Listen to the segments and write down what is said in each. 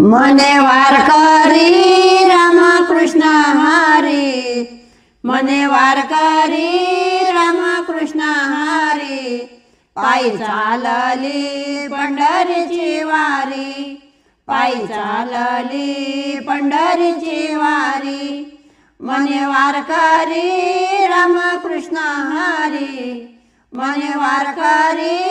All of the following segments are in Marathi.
मने वारकरी रामकृष्ण हारी। मने वारकरी रामकृष्ण हारी। पायी चालली पंढरीची वारी। पायी चालली पंढरीची वारी। मने वारकरी रामकृष्ण हरी। मने वारकरी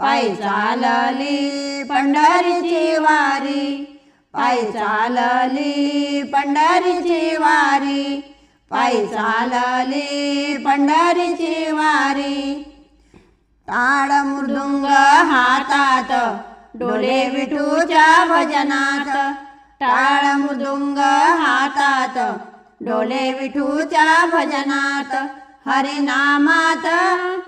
पायी चालली पंढरीची वारी. पायी चालली पंढरीची वारी. पायी चालली पंढरीची वारी. ताड मृदुंग हातात डोले विठूच्या भजनात टाळ मृदुंग हातात डोले विठूच्या भजनात हरिनामात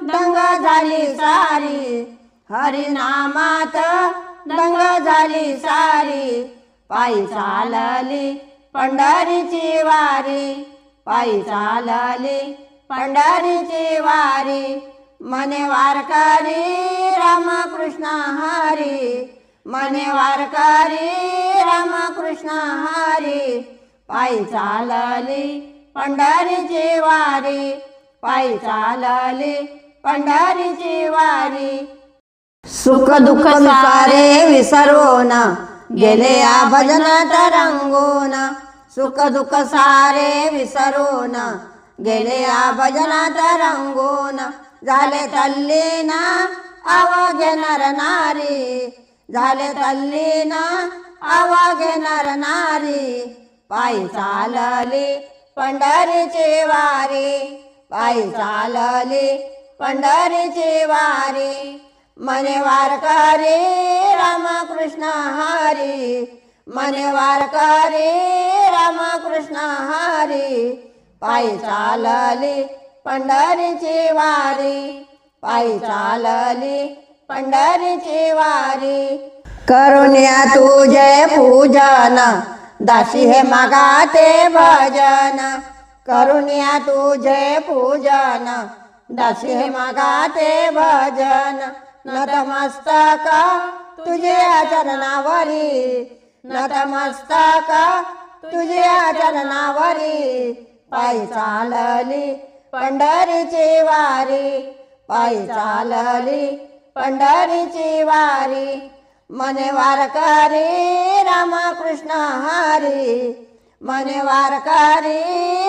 दंग झाली सारी. हरिनामात दंग झाली सारी. पायी चालली पंढरीची वारी. पायी चालली पंढरीची वारी. मने वारकरी रामकृष्ण हरी. मने वारकरी रामकृष्ण हरी. पायी चालली पंढरीची वारी. पायी चालली पंढरीची वारी. सुख दुःख सारे विसरून गेले या भजनात रंगून सुख दुःख सारे विसरून गेले या भजनात रंगून झाले तल्लीन आवागे घेणार नारी झाले तल्लीन आवागे घेणार नारी. पायी चालली पंढरीची वारी पायी चालली पंढरीची वारी. मने वारकरी रामकृष्ण हरी। मने वारकरी रामकृष्ण हरी। पायी चालली पंढरीची वारी। पायी चालली पंढरीची वारी। करुण्या तुझे पूजन दासी हे मागाते भजन। करुण्या तुझे पूजन दासी हे मागाते भजन। नतमस्तक तुझे चरणावरी नतमस्तक तुझे चरणावरी पायी चालली पंढरीची वारी. पायी चालली पंढरीची वारी. मने वारकरी रामकृष्ण हरी. मने वारकरी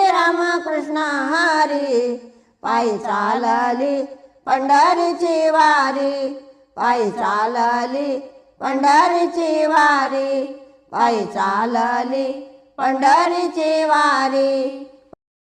रामकृष्ण हरी. पायी चालली पंढरीची वारी पायी चालली. पंढरीची वारी पायी चालली. पंढरीची वारी.